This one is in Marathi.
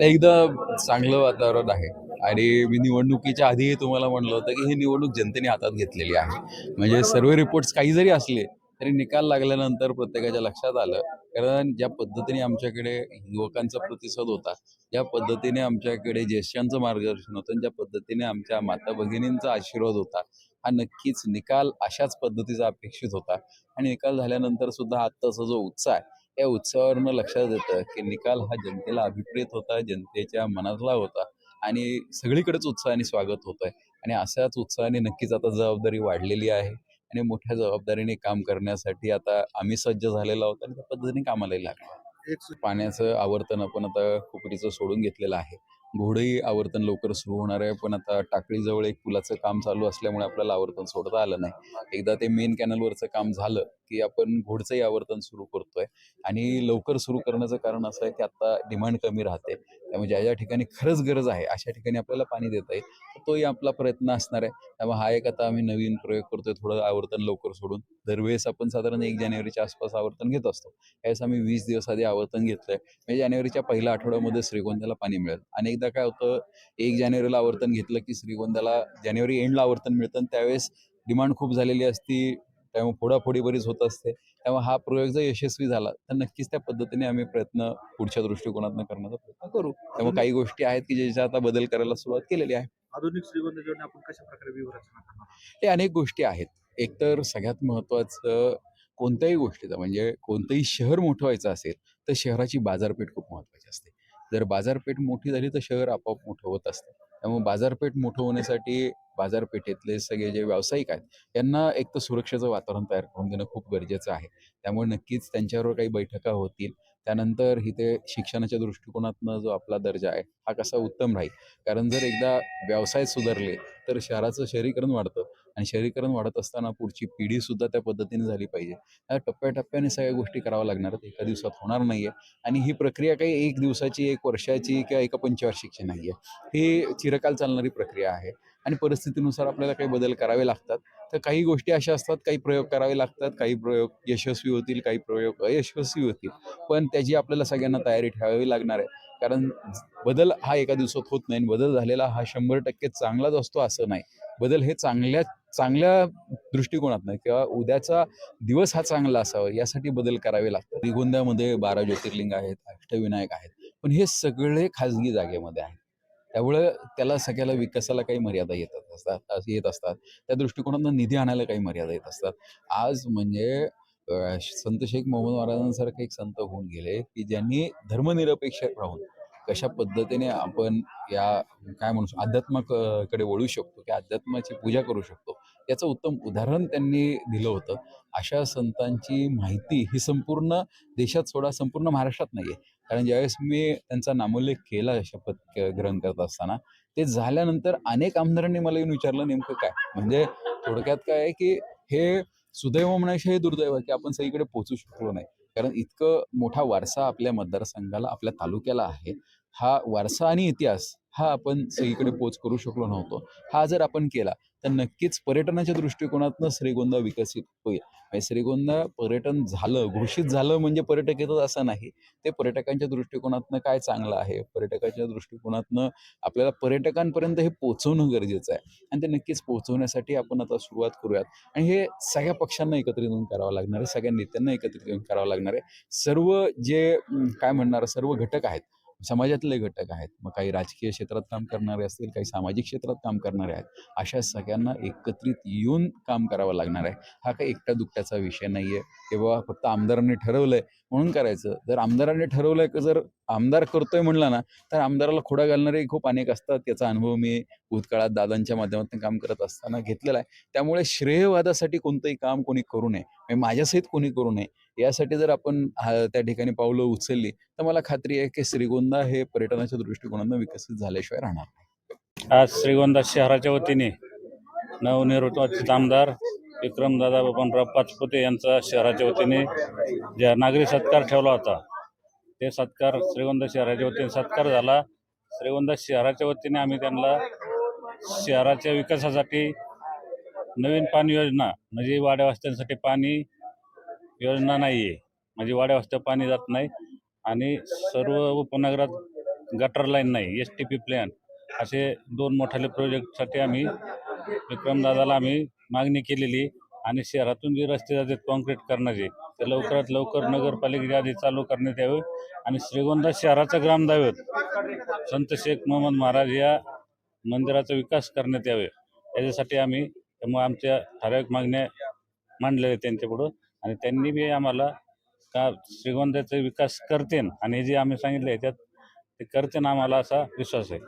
एकदा चांगलं वातावरण आहे. आणि मी निवडणुकीच्या आधी तुम्हाला म्हणलं होतं की ही निवडणूक जनतेने हातात घेतलेली आहे. म्हणजे सर्व रिपोर्ट्स काही जरी असले तरी निकाल लागल्यानंतर प्रत्येकाच्या लक्षात आलं. कारण ज्या पद्धतीने आमच्याकडे युवकांचा प्रतिसाद होता ज्या पद्धतीने आमच्याकडे ज्येष्ठांचं मार्गदर्शन होतं आणि ज्या पद्धतीने आमच्या माता भगिनींचा आशीर्वाद होता हा नक्कीच निकाल अशाच पद्धतीचा अपेक्षित होता. आणि निकाल झाल्यानंतर सुद्धा आत्ताचा जो उत्साह आहे या उत्सवावरनं लक्षात येतं की निकाल हा जनतेला अभिप्रेत होता जनतेच्या मनातला होता आणि सगळीकडेच उत्साहाने स्वागत होत आहे आणि अशाच उत्साहाने नक्कीच आता जबाबदारी वाढलेली आहे आणि मोठ्या जबाबदारीने काम करण्यासाठी आता आम्ही सज्ज झालेलो आहोत आणि त्या पद्धतीने कामालाही लागलो पाण्याचं आवर्तन आपण आता खुपरीचं सोडून घेतलेलं आहे. घोडही आवर्तन लवकर सुरू होणार आहे पण आता टाकळीजवळ एक पुलाचं काम चालू असल्यामुळे आपल्याला आवर्तन सोडता आलं नाही. एकदा ते मेन कॅनलवरचं काम झालं की आपण घोडचंही आवर्तन सुरू करतोय आणि लवकर सुरू करण्याचं कारण असं आहे की आता डिमांड कमी राहते. त्यामुळे ज्या ज्या ठिकाणी खरंच गरज आहे अशा ठिकाणी आपल्याला पाणी देता येईल. तोही आपला प्रयत्न असणार आहे. त्यामुळे हा एक आता आम्ही नवीन प्रयोग करतोय थोडं आवर्तन लवकर सोडून. दरवेळेस आपण साधारण एक जानेवारीच्या आसपास आवर्तन घेत असतो. यावेळेस आम्ही वीस दिवस आधी आवर्तन घेतलंय. म्हणजे जानेवारीच्या पहिल्या आठवड्यामध्ये श्रीगोंद्याला पाणी मिळेल. अनेकदा काय होतं एक जानेवारीला आवर्तन घेतलं की श्रीगोंद्याला जानेवारी एंडला आवर्तन मिळतं आणि त्यावेळेस डिमांड खूप झालेली असती त्यामुळे फोडाफोडी बरीच होत असते. त्यामुळे हा प्रयोग जर यशस्वी झाला. तर नक्कीच त्या पद्धतीने आम्ही प्रयत्न पुढच्या दृष्टिकोनातून करण्याचा प्रयत्न करू. त्यामुळे काही गोष्टी आहेत की ज्याच्या आता बदल करायला सुरुवात केलेली आहे. आधुनिक श्रीगोंद आपण कशा प्रकारे व्यूहरचना हे अनेक गोष्टी आहेत. एकतर सगळ्यात महत्त्वाचं कोणत्याही गोष्टीचं म्हणजे कोणतंही शहर मोठं व्हायचं असेल तर शहराची बाजारपेठ खूप महत्त्वाची असते. जर बाजारपेठ मोठी झाली तर शहर आपोआप मोठं होत असतं. त्यामुळे बाजारपेठ मोठं होण्यासाठी बाजारपेठेतले सगळे जे व्यावसायिक आहेत त्यांना एक तर सुरक्षेचं वातावरण तयार करून देणं खूप गरजेचं आहे. त्यामुळे नक्कीच त्यांच्यावर काही बैठका होतील. त्यानंतर इथे शिक्षणाच्या दृष्टिकोनातनं जो आपला दर्जा आहे हा कसा उत्तम राहील? कारण जर एकदा व्यवसाय सुधारले तर शहराचं शहरीकरण वाढतं. आणि शहरीकरण वाढत असताना पुढची पिढीसुद्धा त्या पद्धतीने झाली पाहिजे. त्या टप्प्याटप्प्याने सगळ्या गोष्टी कराव्या लागणार आहेत. एका दिवसात होणार नाही आहे आणि ही प्रक्रिया काही एक दिवसाची एक वर्षाची किंवा एका पंचवार्षिकची नाही आहे ही चिरकाल चालणारी प्रक्रिया आहे. आणि परिस्थितीनुसार आपल्याला काही बदल करावे लागतात. तर काही गोष्टी अशा असतात काही प्रयोग करावे लागतात. काही प्रयोग यशस्वी होतील काही प्रयोग अयशस्वी होतील. पण त्याची आपल्याला सगळ्यांना तयारी ठेवावी लागणार आहे. कारण बदल हा एका दिवसात होत नाही. आणि बदल झालेला हा शंभर टक्के चांगलाच असतो असं नाही. बदल हे चांगल्या चांगल्या दृष्टिकोनातनं किंवा उद्याचा दिवस हा चांगला असावा यासाठी बदल करावे लागतात. निगोंद्यामध्ये बारा ज्योतिर्लिंग आहेत अष्टविनायक आहेत पण हे सगळे खाजगी जागेमध्ये आहेत. त्यामुळं त्याला सगळ्याला विकासाला काही मर्यादा येतात असतात येत असतात. त्या दृष्टिकोनातून निधी आणायला काही मर्यादा येत असतात. आज म्हणजे संत शेख मोहम्मद महाराजांसारखे एक संत होऊन गेले की ज्यांनी धर्मनिरपेक्ष राहून कशा पद्धतीने आपण या काय म्हणू शकतो अध्यात्माकडे वळू शकतो की अध्यात्माची पूजा करू शकतो. याचं उत्तम उदाहरण त्यांनी दिलं होतं. अशा संतांची माहिती ही संपूर्ण देशात सोडा संपूर्ण महाराष्ट्रात नाही आहे कारण ज्यावेळेस मी त्यांचा नामोल्लेख केला शपथ ग्रहण करत असताना ते झाल्यानंतर अनेक आमदारांनी मला येऊन विचारलं नेमकं काय? म्हणजे थोडक्यात काय आहे की हे सुदैव म्हणायचे हे दुर्दैव की आपण सगळीकडे पोहोचू शकलो नाही. कारण इतकं मोठा वारसा आपल्या मतदारसंघाला आपल्या तालुक्याला आहे. हा वारसा आणि इतिहास हा आपण सगळीकडे पोच करू शकलो नव्हतो. हा जर आपण केला तर नक्कीच पर्यटनाच्या दृष्टिकोनातनं श्रीगोंदा विकसित होईल. म्हणजे श्रीगोंदा पर्यटन झालं घोषित झालं म्हणजे पर्यटक येतात असं नाही. ते पर्यटकांच्या दृष्टिकोनातनं काय चांगलं आहे? पर्यटकाच्या दृष्टिकोनातनं आपल्याला पर्यटकांपर्यंत हे पोहोचवणं गरजेचं आहे. आणि ते नक्कीच पोहोचवण्यासाठी आपण आता सुरुवात करूयात. आणि हे सगळ्या पक्षांना एकत्रित येऊन करावं लागणार आहे. सगळ्या नेत्यांना एकत्रित येऊन करावं लागणार आहे. सर्व जे काय म्हणणार? सर्व घटक आहेत. समाजातले घटक आहेत. मग काही राजकीय क्षेत्रात काम करणारे असतील काही सामाजिक क्षेत्रात काम करणारे आहेत. अशा सगळ्यांना एकत्रित येऊन काम करावं लागणार आहे. हा काही एकट्या दुकट्याचा विषय नाही आहे किंवा फक्त आमदारांनी ठरवलंय म्हणून करायचं. जर आमदारांनी ठरवलंय की जर आमदार करतोय म्हणला ना तर आमदाराला खोडा घालणारे खूप अनेक असतात. त्याचा अनुभव मी भूतकाळात दादांच्या माध्यमातून काम करत असताना घेतलेलं आहे. त्यामुळे श्रेयवादासाठी कोणतंही काम कोणी करू नये. म्हणजे माझ्यासहित कोणी करू नये. यासाठी जर आपण त्या ठिकाणी पावलं उचलली तर मला खात्री आहे की श्रीगोंदा हे पर्यटनाच्या दृष्टिकोनानं विकसित झाल्याशिवाय राहणार नाही. आज श्रीगोंदा शहराच्या वतीने नवनिर्वाचित आमदार विक्रमदादा बबनराव पाचपुते यांचा शहराच्या वतीने ज्या नागरी सत्कार ठेवला होता ते सत्कार श्रीगोंदा शहराच्या वतीने सत्कार झाला. श्रीगोंदा शहराच्या वतीने आम्ही त्यांना शहराच्या विकासासाठी नवीन म्हणजे पाणी योजना म्हणजे वाड्यावास्त्यांसाठी पाणी योजना नाही आहे म्हणजे वाड्यावास्त्या पाणी जात नाही आणि सर्व उपनगरात गटर लाईन नाही एस टी पी प्लॅन असे दोन मोठाले प्रोजेक्टसाठी आम्ही विक्रमदादाला आम्ही मागणी केलेली आणि शहरातून जे रस्ते जातात कॉन्क्रीट करण्याचे ते लवकरात लवकर नगरपालिकेच्या आधी चालू करण्यात यावे. आणि श्रीगोंदा शहराचा ग्रामदैवत संत शेख मोहम्मद महाराज या मंदिराचा विकास करण्यात यावे. याच्यासाठी आम्ही त्यामुळे आमच्या ठराविक मागण्या मांडलेल्या आहेत त्यांच्यापुढं आणि त्यांनी बी आम्हाला का श्रीगोंद्याचा विकास करतेन आणि जे आम्ही सांगितलं आहे त्यात ते करतेन आम्हाला असा विश्वास आहे.